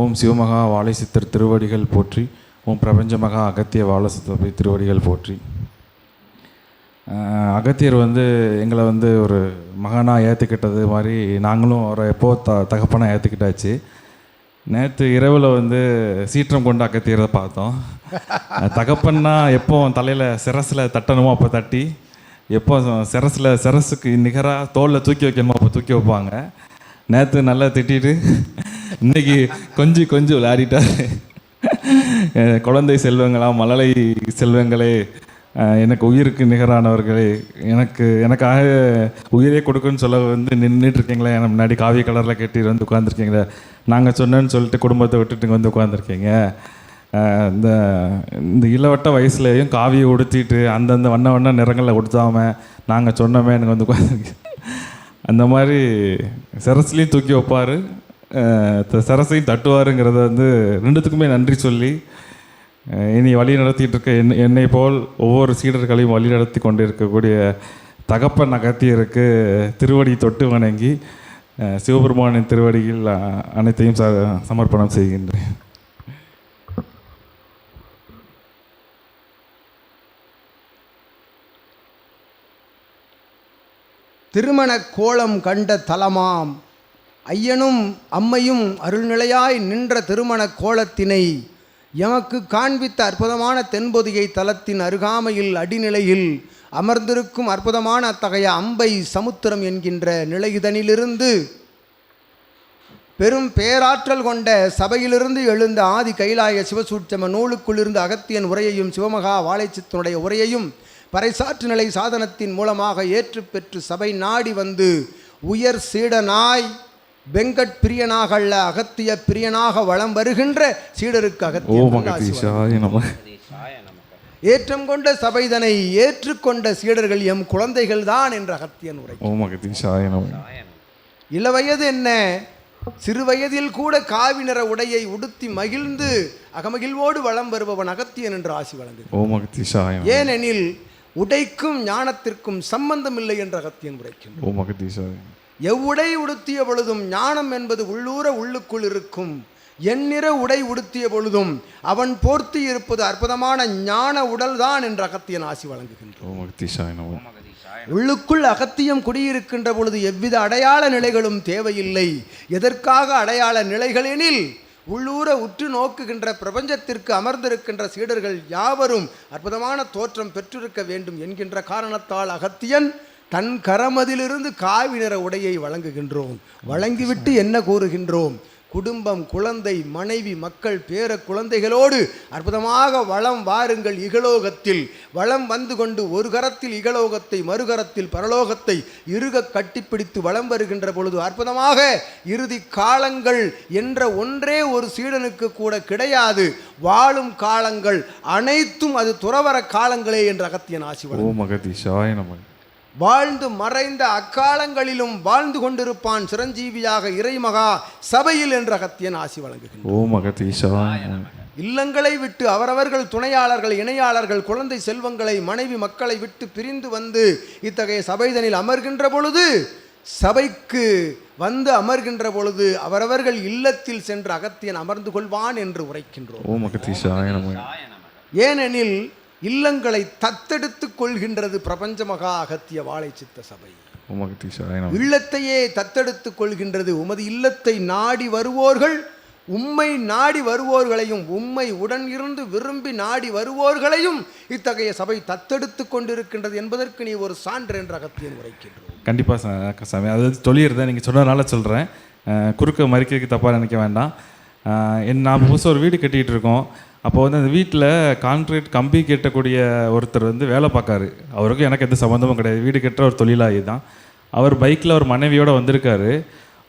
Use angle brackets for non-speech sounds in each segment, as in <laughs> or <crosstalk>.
ஓம் சிவமகா வாழை சித்தர் திருவடிகள் போற்றி ஓம் பிரபஞ்சமகா அகத்திய வாழ சித்தப்பை திருவடிகள் போற்றி. அகத்தியர் வந்து எங்களை வந்து ஒரு மகனாக ஏற்றுக்கிட்டது மாதிரி நாங்களும் ஒரு எப்போ த தகப்பனாக ஏற்றுக்கிட்டாச்சு நேற்று இரவில் வந்து சீற்றம் கொண்டு அகத்தியரை பார்த்தோம். தகப்பன்னா எப்போ தலையில் சிரசில் தட்டணுமோ அப்போ தட்டி எப்போ சிரசில் சிரசுக்கு நிகராக தோளில் தூக்கி வைக்கணுமோ அப்போ தூக்கி வைப்பாங்க. நேற்று நல்லா திட்டிட்டு இன்னைக்கு கொஞ்சி கொஞ்சம் விளையாடிட்டார். குழந்தை செல்வங்களா மழலை செல்வங்களே எனக்கு உயிருக்கு நிகரானவர்களே எனக்கு எனக்காக உயிரே கொடுக்குன்னு சொல்ல வந்து நின்றுட்டு இருக்கீங்களே எனக்கு முன்னாடி காவிய கலரில் கட்டி வந்து உட்காந்துருக்கீங்களே நாங்கள் சொன்னேன்னு சொல்லிட்டு குடும்பத்தை விட்டுட்டு வந்து உட்காந்துருக்கீங்க இந்த இந்த இளவட்ட வயசுலேயும் காவியை உடுத்திட்டு அந்தந்த வண்ண வண்ண நிறங்களை உடுத்தாம நாங்கள் சொன்னோமே எனக்கு வந்து உட்காந்துருக்கீங்க அந்த மாதிரி சரஸ்லேயும் தூக்கி வைப்பார். சரஸையும் தட்டுவாருங்கிறத வந்து ரெண்டுத்துக்குமே நன்றி சொல்லி இனி வழி நடத்திட்டு இருக்க என் என்னை போல் ஒவ்வொரு சீடர்களையும் வழி நடத்தி கொண்டு இருக்கக்கூடிய தகப்பன் நகர்த்தியருக்கு திருவடி தொட்டு வணங்கி சிவபெருமானின் திருவடியில் அனைத்தையும் ச சமர்ப்பணம் செய்கின்றேன். திருமண கோலம் கண்ட தலமாம். ஐயனும் அம்மையும் அருள்நிலையாய் நின்ற திருமண கோலத்தினை எமக்கு காண்பித்த அற்புதமான தென்பொதிகை தலத்தின் அருகாமையில் அடிநிலையில் அமர்ந்திருக்கும் அற்புதமான அத்தகைய அம்பை சமுத்திரம் என்கின்ற நிலையுதனிலிருந்து பெரும் பேராற்றல் கொண்ட சபையிலிருந்து எழுந்த ஆதி கைலாய சிவசூட்சம நூலுக்குள்ளிருந்து அகத்தியன் உரையையும் சிவமகா வாழைச்சித்தனுடைய உரையையும் பறைசாற்று நிலை சாதனத்தின் மூலமாக ஏற்று பெற்று சபை நாடி வந்து உயர் சீடனாய் வெங்கட் பிரியனாக அல்ல அகத்திய பிரியனாக வலம் வருகின்ற சீடருக்கு அகத்திய ஏற்றம் கொண்ட சபைதனை ஏற்றுக்கொண்ட சீடர்கள் எம் குழந்தைகள் தான் என்ற அகத்தியன் உரை. இளவயது என்ன? சிறு வயதில் கூட காவி நிற உடையை உடுத்தி மகிழ்ந்து அகமகிழ்வோடு வலம் வருபவன் அகத்தியன் என்று ஆசி நம ஏனெனில் உடைக்கும் ஞானத்திற்கும் சம்பந்தம் இல்லை என்ற அகத்தியன் உரைக்கின்றார் எவ்வுடை உடுத்திய பொழுதும் ஞானம் என்பது உள்ளூர உள்ளுக்குள் இருக்கும். எந்நிற உடை உடுத்திய பொழுதும் அவன் போர்த்தி இருப்பது அற்புதமான ஞான உடல்தான் என்ற அகத்தியன் ஆசி நம உள்ளுக்குள் அகத்தியம் குடியிருக்கின்ற பொழுது எவ்வித அடையாள நிலைகளும் தேவையில்லை. எதற்காக அடையாள நிலைகளெனில் உள்ளூர உற்று நோக்குகின்ற பிரபஞ்சத்திற்கு அமர்ந்திருக்கின்ற சீடர்கள் யாவரும் அற்புதமான தோற்றம் பெற்றிருக்க வேண்டும் என்கின்ற காரணத்தால் அகத்தியன் தன் கரமதிலிருந்து காவி நிற உடையை வழங்குகின்றோம். வழங்கிவிட்டு என்ன கூறுகின்றோம்? குடும்பம் குழந்தை மனைவி மக்கள் பேர குழந்தைகளோடு அற்புதமாக வளம் வாருங்கள் இகலோகத்தில் வளம் வந்து கொண்டு ஒரு கரத்தில் இகலோகத்தை மறுகரத்தில் பரலோகத்தை இருக கட்டிப்பிடித்து வளம் வருகின்ற பொழுது அற்புதமாக இறுதி காலங்கள் என்ற ஒன்றே ஒரு சீடனுக்கு கூட கிடையாது வாழும் காலங்கள் அனைத்தும் அது துறவர காலங்களே என்ற அகத்தியன் ஆசி வழங்கும். ஓம் அகதீஷாய வாழ்ந்து மறைந்த அக்காலங்களிலும் வாழ்ந்து கொண்டிருப்பான் சிரஞ்சீவியாக இறைமகா சபையில் என்ற அகத்தியன் ஆசி வழங்குகின்றான். இல்லங்களை விட்டு அவரவர்கள் துணையாளர்கள் இணையாளர்கள் குழந்தை செல்வங்களை மனைவி மக்களை விட்டு பிரிந்து வந்து இத்தகைய சபைதனில் அமர்கின்ற பொழுது சபைக்கு வந்து அமர்கின்ற பொழுது அவரவர்கள் இல்லத்தில் சென்று அகத்தியன் அமர்ந்து கொள்வான் என்று உரைக்கின்றோம். ஏனெனில் இல்லங்களை தத்தெடுத்துக் கொள்கின்றது பிரபஞ்ச மகா அகத்திய வாழை சித்த சபை. இல்லத்தையே தத்தெடுத்துக் கொள்கின்றது உமது இல்லத்தை நாடி வருவோர்கள் உம்மை நாடி வருவோர்களையும் உம்மை உடன் இருந்து விரும்பி நாடி வருவோர்களையும் இத்தகைய சபை தத்தெடுத்துக் கொண்டிருக்கின்றது என்பதற்கு நீ ஒரு சான்று என்ற அகத்தியன் உரைக்கின்றோம். கண்டிப்பாக சாமி அது சொல்லியிருந்தேன் நீங்கள் சொன்னதுனால சொல்கிறேன் குறுக்க மறிக்கிறதுக்கு தப்பாக நினைக்க வேண்டாம். என் நான் புதுசாக ஒரு வீடு கட்டிகிட்டு இருக்கோம். அப்போ வந்து அந்த வீட்டில் கான்கிரீட் கம்பி கட்டக்கூடிய ஒருத்தர் வந்து வேலை பார்க்காரு. அவருக்கும் எனக்கு எந்த சம்மந்தமும் கிடையாது. வீடு கட்டுற ஒரு தொழிலாகி தான். அவர் பைக்கில் ஒரு மனைவியோடு வந்திருக்காரு.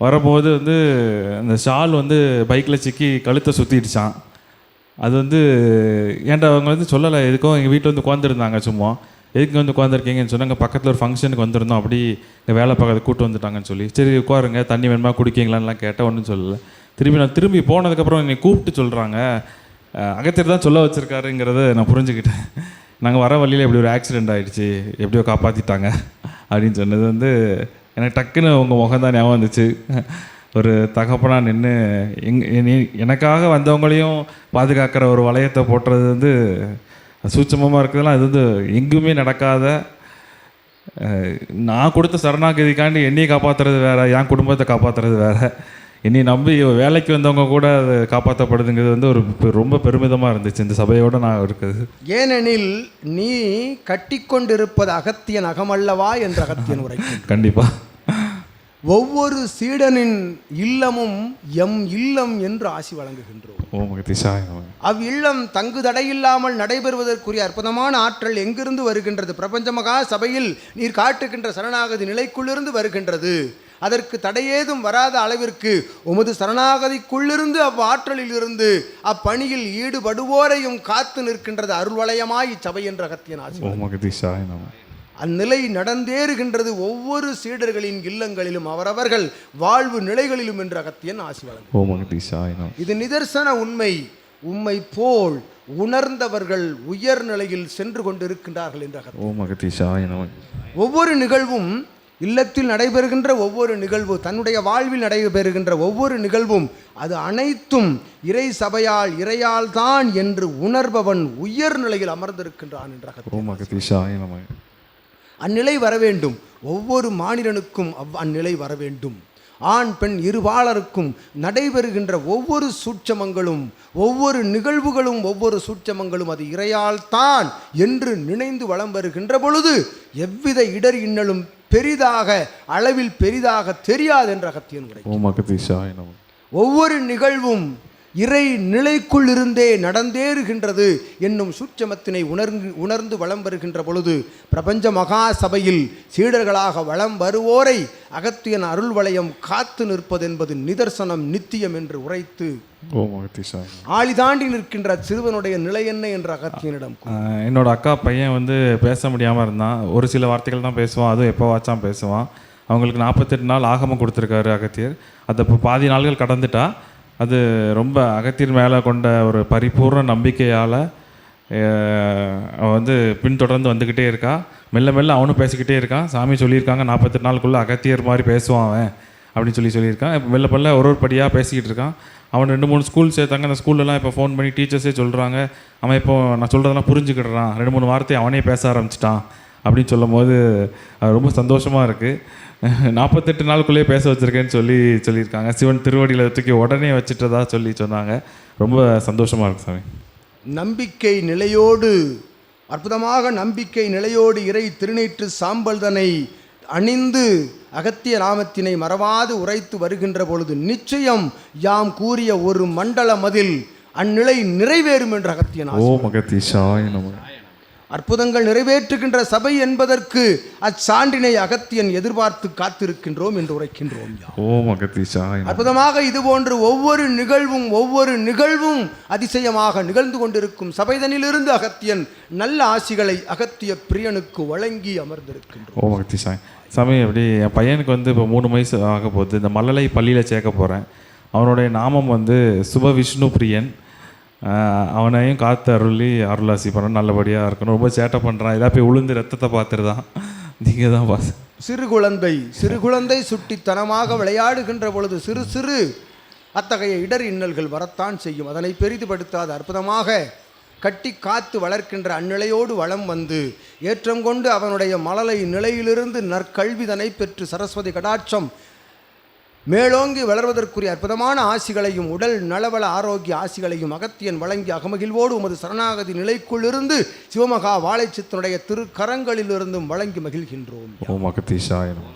வரும்போது வந்து அந்த ஷால் வந்து பைக்கில் சிக்கி கழுத்தை சுற்றிடுச்சான் அது வந்து ஏன்டா அவங்க வந்து சொல்லலை எதுக்கும் எங்கள் வீட்டில் வந்து உட்காந்துருந்தாங்க சும்மா. எதுக்கு வந்து உட்காந்துருக்கீங்கன்னு சொன்னாங்க பக்கத்தில் ஒரு ஃபங்க்ஷனுக்கு வந்திருந்தோம். அப்படி இங்கே வேலை பார்க்கறது கூட்டு வந்துட்டாங்கன்னு சொல்லி. சரி உட்காருங்க தண்ணி வேணுமா குடிக்கீங்களான்லாம் கேட்டால் ஒன்றும் சொல்லலை. திரும்பி நான் திரும்பி போனதுக்கப்புறம் என்னை கூப்பிட்டு சொல்கிறாங்க அகத்தியர் தான் சொல்ல வச்சுருக்காருங்கிறத நான் புரிஞ்சுக்கிட்டேன். நாங்கள் வர வழியில் இப்படி ஒரு ஆக்சிடெண்ட் ஆகிடுச்சு எப்படியோ காப்பாற்றிட்டாங்க அப்படின்னு சொன்னது வந்து எனக்கு டக்குன்னு உங்கள் முகம் தான் ஞாபகம் வந்துச்சு. ஒரு தகப்பனாக நின்று எங் எனக்காக வந்தவங்களையும் பாதுகாக்கிற ஒரு வளையத்தை போட்டுறது வந்து சூட்சமமாக இருக்கிறதுலாம் அது வந்து எங்குமே நடக்காத நான் கொடுத்த சரணாகதிக்காண்டி என்னையை காப்பாற்றுறது வேறு என் குடும்பத்தை காப்பாற்றுறது வேறு. என்னை நம்பி வேலைக்கு வந்தவங்க கூட அது காப்பாற்றப்படுதுங்கிறது வந்து ஒரு ரொம்ப பெருமிதமாக இருந்துச்சு. இந்த சபையோடு நான் இருக்குது ஏனெனில் நீ கட்டிக்கொண்டிருப்பது அகத்தியன் அகமல்லவா என்று அகத்தியன் உரைக்கின்றான். கண்டிப்பாக ஒவ்வொரு சீடனின் இல்லமும் எம் இல்லம் என்று ஆசி வழங்குகின்றோம். அவ் இல்லம் தங்கு தடையில்லாமல் நடைபெறுவதற்குரிய அற்புதமான ஆற்றல் எங்கிருந்து வருகின்றது? பிரபஞ்ச மகா சபையில் நீர் காட்டுகின்ற சரணாகதி நிலைக்குள்ளிருந்து வருகின்றது. அதற்கு தடையேதும் வராத அளவிற்கு உமது சரணாகதிக்குள்ளிருந்து அவ்வாற்றலில் இருந்து அப்பணியில் ஈடுபடுவோரையும் காத்து நிற்கின்றது அருள்வலயமாய் இச்சபை என்ற அகத்தியன் ஆசி ஓம் மகதிஷாய நம. அந்நிலை நடந்தேறுகின்றது ஒவ்வொரு சீடர்களின் இல்லங்களிலும் அவரவர்கள் வாழ்வு நிலைகளிலும் என்று அகத்தியன் ஆசி வழங்கும். இது நிதர்சன உண்மை. உம்மை போல் உணர்ந்தவர்கள் உயர்நிலையில் சென்று கொண்டிருக்கின்றார்கள் என்ற ஒவ்வொரு நிகழ்வும் இல்லத்தில் நடைபெறுகின்ற ஒவ்வொரு நிகழ்வு தன்னுடைய வாழ்வில் நடைபெறுகின்ற ஒவ்வொரு நிகழ்வும் அது அனைத்தும் இறை சபையால் இறையால் தான் என்று உணர்பவன் உயர்நிலையில் அமர்ந்திருக்கின்றான் என்ற அந்நிலை வர வேண்டும். ஒவ்வொரு மானிடனுக்கும் அவ் அந்நிலை வர வேண்டும். ஆண் பெண் இருபாலருக்கும் நடைபெறுகின்ற ஒவ்வொரு சூட்சமங்களும் ஒவ்வொரு நிகழ்வுகளும் ஒவ்வொரு சூட்சமங்களும் அது இறையால் தான் என்று நினைந்து வலம் வருகின்ற பொழுது எவ்வித இடர் இன்னலும் பெரிதாக அளவில் பெரிதாக தெரியாது என்ற அகத்தியன் உரை ஒவ்வொரு நிகழ்வும் இறை நிலைக்குள் இருந்தே நடந்தேறுகின்றது என்னும் சூட்சமத்தினை உணர்ந்து உணர்ந்து வலம் வருகின்ற பொழுது பிரபஞ்ச மகா சபையில் சீடர்களாக வலம் வருவோரை அகத்தியன் அருள் வளையம் காத்து நிற்பதென்பது நிதர்சனம் நித்தியம் என்று உரைத்து ஆளி தாண்டி நிற்கின்ற சிறுவனுடைய நிலை என்ன என்ற அகத்தியனிடம் என்னோட அக்கா பையன் வந்து பேச முடியாமல் இருந்தான். ஒரு சில வார்த்தைகள் தான் பேசுவான். அதுவும் எப்போ வாச்சான் பேசுவான். அவங்களுக்கு நாற்பத்தெட்டு நாள் ஆகமம் கொடுத்துருக்காரு அகத்தியர். அதை இப்போ பாதி நாள்கள் கடந்துட்டா. அது ரொம்ப அகத்தியர் மேலே கொண்ட ஒரு பரிபூர்ண நம்பிக்கையால் அவன் வந்து பின்தொடர்ந்து வந்துக்கிட்டே இருக்கா. மெல்ல மெல்ல அவனும் பேசிக்கிட்டே இருக்கான். சாமி சொல்லியிருக்காங்க நாற்பத்தெட்டு நாளுக்குள்ளே அகத்தியர் மாதிரி பேசுவான் அவன் அப்படின்னு சொல்லி சொல்லியிருக்கான். இப்போ மெல்ல மெல்ல ஒரு ஒரு படியாக பேசிக்கிட்டு இருக்கான். அவன் ரெண்டு மூணு ஸ்கூல் சேர்த்தாங்க. அந்த ஸ்கூல்லலாம் இப்போ ஃபோன் பண்ணி டீச்சர்ஸே சொல்கிறாங்க அவன் இப்போ நான் சொல்கிறதெல்லாம் புரிஞ்சுக்கிடுறான். ரெண்டு மூணு வார்த்தை அவனே பேச ஆரம்பிச்சிட்டான் அப்படின்னு சொல்லும் போது அது ரொம்ப சந்தோஷமாக இருக்குது <laughs> நாற்பத்தெட்டு நாளுக்குள்ளேயே பேச வச்சுருக்கேன்னு சொல்லி சொல்லியிருக்காங்க. சிவன் திருவடியில் தூக்கி உடனே வச்சுட்டதா சொல்லி சொன்னாங்க. ரொம்ப சந்தோஷமாக இருக்கு சாமி. நம்பிக்கை நிலையோடு அற்புதமாக நம்பிக்கை நிலையோடு இறை திருநீற்று சாம்பல்தனை அணிந்து அகத்திய நாமத்தினை மறவாது உரைத்து வருகின்ற பொழுது நிச்சயம் யாம் கூறிய ஒரு மண்டல மதில் அந்நிலை நிறைவேறும் என்ற அகத்தியன் ஓ மகதீஷாய நம அற்புதங்கள் நிறைவேற்றுகின்ற சபை என்பதற்கு அச்சான்றினை அகத்தியன் எதிர்பார்த்து காத்திருக்கின்றோம் என்று உரைக்கின்றோம் யாம். ஓ மகதீஷாய நம அற்புதமாக இதுபோன்று ஒவ்வொரு நிகழ்வும் ஒவ்வொரு நிகழ்வும் அதிசயமாக நிகழ்ந்து கொண்டிருக்கும் சபைதனிலிருந்து அகத்தியன் நல்ல ஆசிகளை அகத்திய பிரியனுக்கு வழங்கி அமர்ந்திருக்கின்றோம். ஓ மகதீஷாய் சாமி அப்படி என் பையனுக்கு வந்து இப்போ மூணு வயசு ஆக போகுது இந்த மல்லலை பள்ளியில் சேர்க்க போகிறேன் அவனுடைய நாமம் வந்து சுப விஷ்ணு பிரியன். அவனையும் காத்து அருளி அருளாசி பண்ண நல்லபடியாக இருக்கணும். ரொம்ப சேட்டை பண்ணுறான் இதாக போய் உளுந்து ரத்தத்தை பார்த்துருதான். நீங்கள் தான் பாஸ். சிறு குழந்தை சிறு குழந்தை சுட்டித்தனமாக விளையாடுகின்ற பொழுது சிறு சிறு அத்தகைய இடர் இன்னல்கள் வரத்தான் செய்யும். அதனை பெரிதுபடுத்தாத. அற்புதமாக கட்டி காத்து வளர்க்கின்ற அந்நிலையோடு வளம் வந்து ஏற்றம் கொண்டு அவனுடைய மழலை நிலையிலிருந்து நற்கல்விதனை பெற்று சரஸ்வதி கடாட்சம் மேலோங்கி வளர்வதற்குரிய அற்புதமான ஆசிகளையும் உடல் நலவள ஆரோக்கிய ஆசிகளையும் அகத்தியன் வழங்கி அகமகிழ்வோடு உமது சரணாகதி நிலைக்குள்ளிருந்து சிவமகா வாழைச்சித்தனுடைய திருக்கரங்களிலிருந்தும் வழங்கி மகிழ்கின்றோம். ஓம் அகத்தீசாயனம்